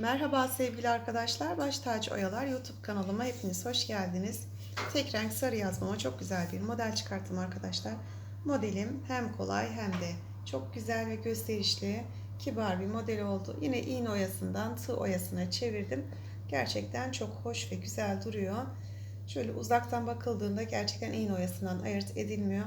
Merhaba sevgili arkadaşlar. Baş Tacı Oyalar YouTube kanalıma hepiniz hoş geldiniz. Tek renk sarı yazmama çok güzel bir model çıkarttım arkadaşlar. Modelim hem kolay hem de çok güzel ve gösterişli, kibar bir model oldu. Yine iğne oyasından tığ oyasına çevirdim. Gerçekten çok hoş ve güzel duruyor. Şöyle uzaktan bakıldığında gerçekten iğne oyasından ayırt edilmiyor.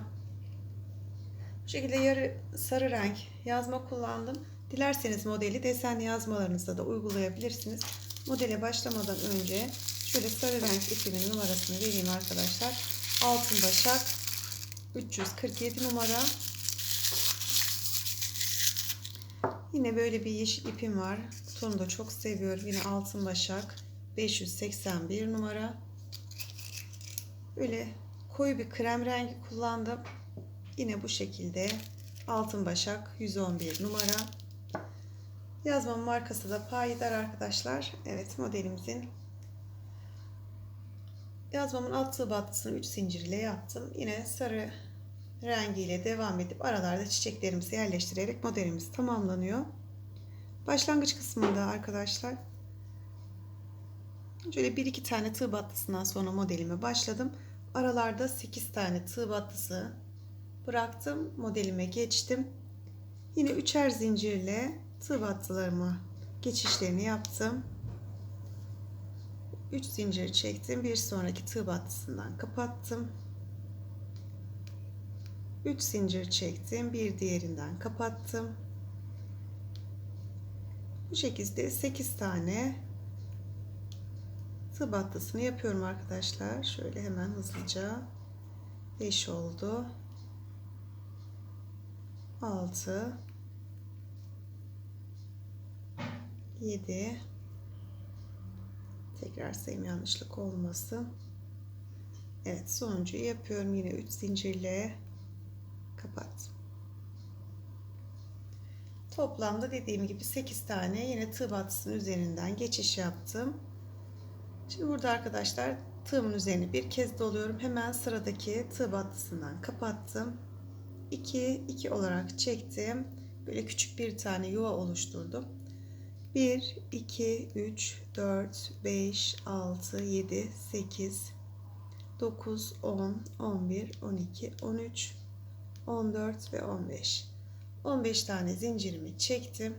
Bu şekilde yarı sarı renk yazma kullandım. Dilerseniz modeli desenli yazmalarınızda da uygulayabilirsiniz. Modele başlamadan önce şöyle sarı renk ipimin numarasını vereyim arkadaşlar. Altın başak 347 numara. Yine böyle bir yeşil ipim var. Bu tonu da çok seviyorum. Yine altın başak 581 numara. Böyle koyu bir krem rengi kullandım. Yine bu şekilde altın başak 111 numara. Yazmamın markası da payidar arkadaşlar. Evet modelimizin yazmamın alt tığ battısını 3 zincir ile yaptım. Yine sarı rengiyle devam edip aralarda çiçeklerimizi yerleştirerek modelimiz tamamlanıyor. Başlangıç kısmında arkadaşlar şöyle bir iki tane tığ battısından sonra modelime başladım. Aralarda 8 tane tığ battısı bıraktım. Modelime geçtim. Yine üçer zincirle tığ battılarıma geçişlerini yaptım. 3 zincir çektim. Bir sonraki tığ battısından kapattım. 3 zincir çektim. Bir diğerinden kapattım. Bu şekilde 8 tane tığ battısını yapıyorum arkadaşlar. Şöyle hemen hızlıca 5 oldu. 6 7 tekrar sayım yanlışlık olmasın. Evet sonuncuyu yapıyorum yine 3 zincirle kapattım. Toplamda dediğim gibi 8 tane yine tığ battısının üzerinden geçiş yaptım. Şimdi burada arkadaşlar tığımın üzerine bir kez doluyorum. Hemen sıradaki tığ battısından kapattım. 2 2 olarak çektim. Böyle küçük bir tane yuva oluşturdum. 1 2 3 4 5 6 7 8 9 10 11 12 13 14 ve 15 15 tane zincirimi çektim.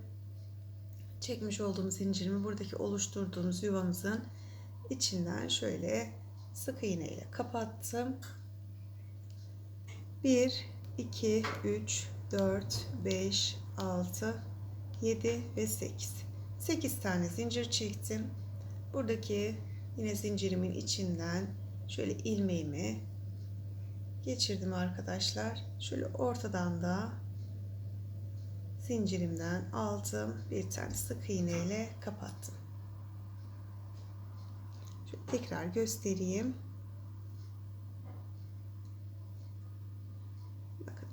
Çekmiş olduğum zincirimi buradaki oluşturduğumuz yuvamızın içinden şöyle sık iğne ile kapattım. 1 2 3 4 5 6 7 ve 8 8 tane zincir çektim. Buradaki yine zincirimin içinden şöyle ilmeğimi geçirdim arkadaşlar. Şöyle ortadan da zincirimden aldım. Bir tane sık iğne ile kapattım. Şöyle tekrar göstereyim.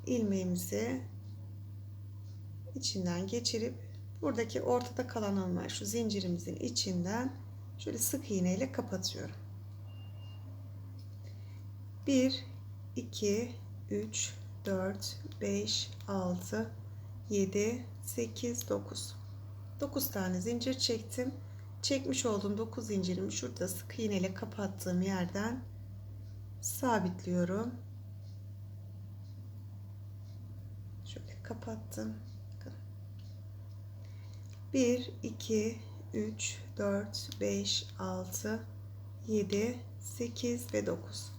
İlmeğimizi içinden geçirip buradaki ortada kalan alanlar şu zincirimizin içinden şöyle sık iğne ile kapatıyorum. 1 2 3 4 5 6 7 8 9 9 tane zincir çektim. Çekmiş olduğum 9 zincirimi şurada sık iğne ile kapattığım yerden sabitliyorum. kapattım. 1 2 3 4 5 6 7 8 ve 9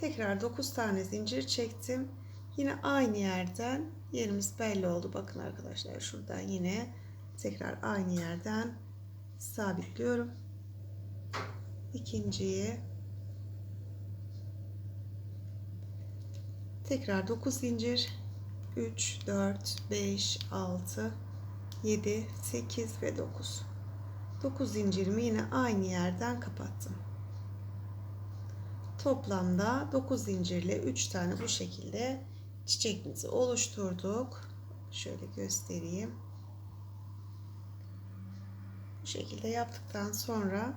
tekrar 9 tane zincir çektim. Yine aynı yerden yerimiz belli oldu. Bakın arkadaşlar şuradan yine tekrar aynı yerden sabitliyorum. İkinciyi tekrar 9 zincir. 3, 4, 5, 6, 7, 8 ve 9. 9 zincirimi yine aynı yerden kapattım. Toplamda 9 zincirle 3 tane bu şekilde çiçekimizi oluşturduk. Şöyle göstereyim. Bu şekilde yaptıktan sonra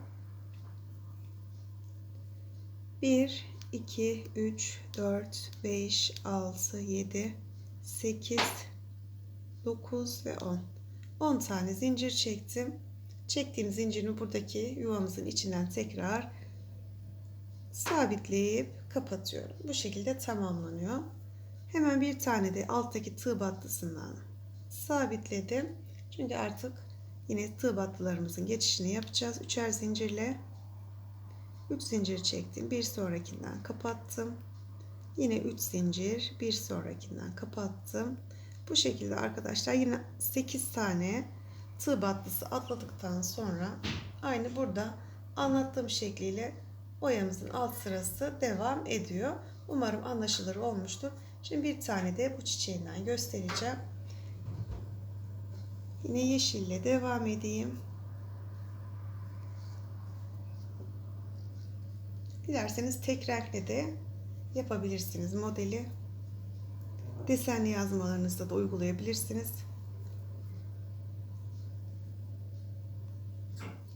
1 2 3 4 5 6 7 8 9 ve 10 10 tane zincir çektim çektiğim zincirini buradaki yuvamızın içinden tekrar sabitleyip kapatıyorum. Bu şekilde tamamlanıyor. Hemen bir tane de alttaki tığ battısından sabitledim. Çünkü artık yine tığ battılarımızın geçişini yapacağız. Üçer zincirle 3 zincir çektim. Bir sonrakinden kapattım. Yine 3 zincir, bir sonrakinden kapattım. Bu şekilde arkadaşlar yine 8 tane tığ battısı atladıktan sonra aynı burada anlattığım şekliyle oyamızın alt sırası devam ediyor. Umarım anlaşılır olmuştur. Şimdi bir tane de bu çiçeğinden göstereceğim. Yine yeşille devam edeyim. Dilerseniz tek renkle de yapabilirsiniz modeli. Desenli yazmalarınızda da uygulayabilirsiniz.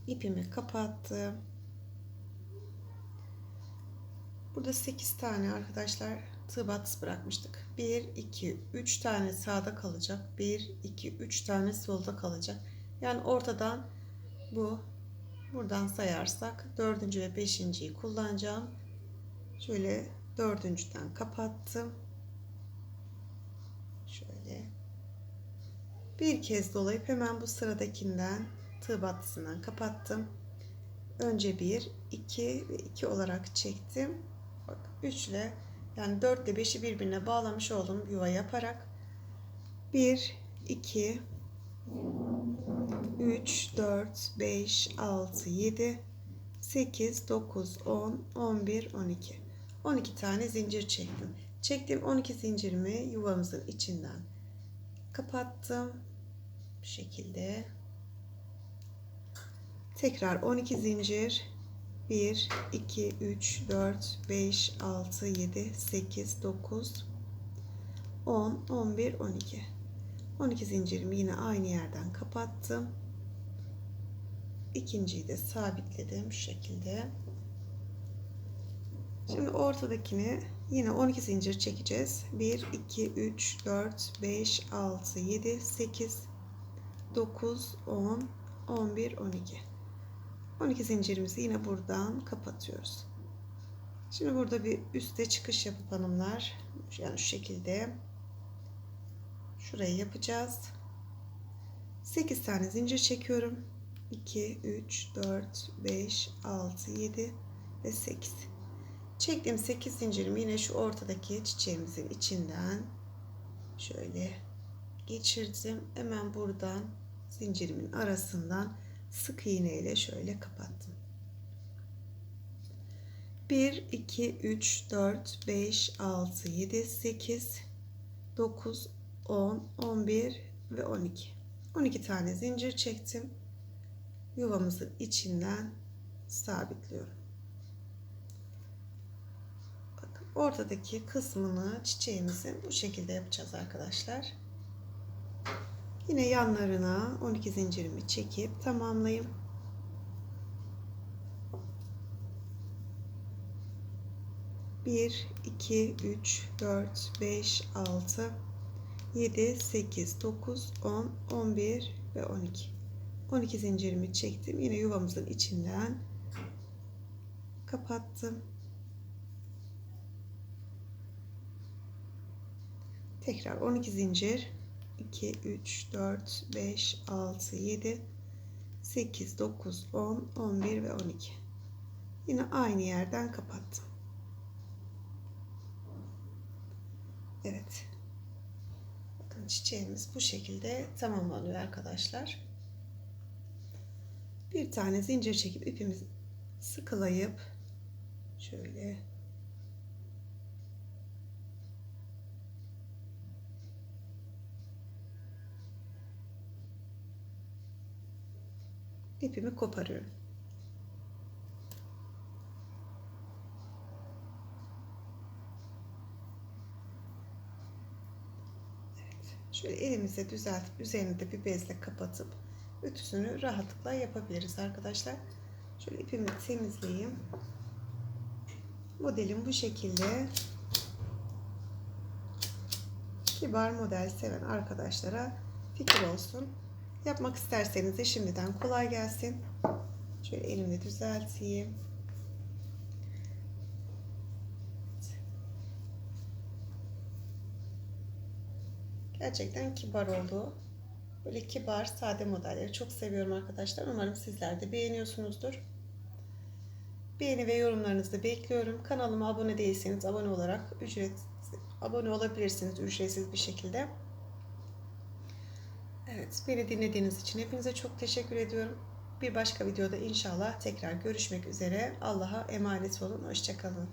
İpimi kapattım. Burada 8 tane arkadaşlar tığ batısı bırakmıştık. 1, 2, 3 tane sağda kalacak. 1, 2, 3 tane solda kalacak. Yani ortadan bu buradan sayarsak dördüncü ve beşinciyi kullanacağım. Şöyle dördüncüden kapattım. Şöyle bir kez dolayıp hemen bu sıradakinden tığ battısından kapattım. Önce 1, 2 ve 2 olarak çektim. Bak 3 ile yani 4 ile 5'i birbirine bağlamış oldum yuva yaparak. 1, 2, 3, 4, 5, 6, 7, 8, 9, 10, 11, 12. 12 tane zincir çektim. Çektiğim 12 zincirimi yuvamızın içinden kapattım. Bu şekilde. Tekrar 12 zincir. 1, 2, 3, 4, 5, 6, 7, 8, 9, 10, 11, 12. 12 zincirimi yine aynı yerden kapattım. İkinciyi de sabitledim şu şekilde. Şimdi ortadakini yine 12 zincir çekeceğiz. 1, 2, 3, 4, 5, 6, 7, 8, 9, 10, 11, 12. 12 zincirimizi yine buradan kapatıyoruz. Şimdi burada bir üste çıkış yapıp hanımlar yani şu şekilde şurayı yapacağız. 8 tane zincir çekiyorum. 2, 3, 4, 5, 6, 7 ve 8. Çektiğim 8 zincirimi yine şu ortadaki çiçeğimizin içinden şöyle geçirdim. Hemen buradan zincirimin arasından sık iğne ile şöyle kapattım. 1, 2, 3, 4, 5, 6, 7, 8, 9, 10, 11 ve 12. 12 tane zincir çektim. Yuvamızın içinden sabitliyorum. Bakın ortadaki kısmını çiçeğimizin bu şekilde yapacağız arkadaşlar. Yine yanlarına 12 zincirimi çekip tamamlayayım. Bir, iki, üç, dört, beş, altı, yedi, sekiz, dokuz, on, on bir ve on iki. 12 zincirimi çektim. Yine yuvamızın içinden kapattım. Tekrar 12 zincir 2 3 4 5 6 7 8 9 10 11 ve 12 yine aynı yerden kapattım. Evet. Bakın çiçeğimiz bu şekilde tamamlanıyor arkadaşlar. Bir tane zincir çekip ipimizi sıkılayıp şöyle ipimi koparıyorum. Şöyle elimize düzeltip üzerine de bir bezle kapatıp ütüsünü rahatlıkla yapabiliriz arkadaşlar. Şöyle ipimi temizleyeyim. Modelim bu şekilde. Kibar model seven arkadaşlara fikir olsun. Yapmak isterseniz de şimdiden kolay gelsin. Şöyle elimle düzelteyim. Gerçekten kibar oldu. Böyle kibar, sade modelleri çok seviyorum arkadaşlar. Umarım sizler de beğeniyorsunuzdur. Beğeni ve yorumlarınızı bekliyorum. Kanalıma abone değilseniz abone olarak ücret abone olabilirsiniz ücretsiz bir şekilde. Evet, beni dinlediğiniz için hepinize çok teşekkür ediyorum. Bir başka videoda inşallah tekrar görüşmek üzere. Allah'a emanet olun. Hoşçakalın.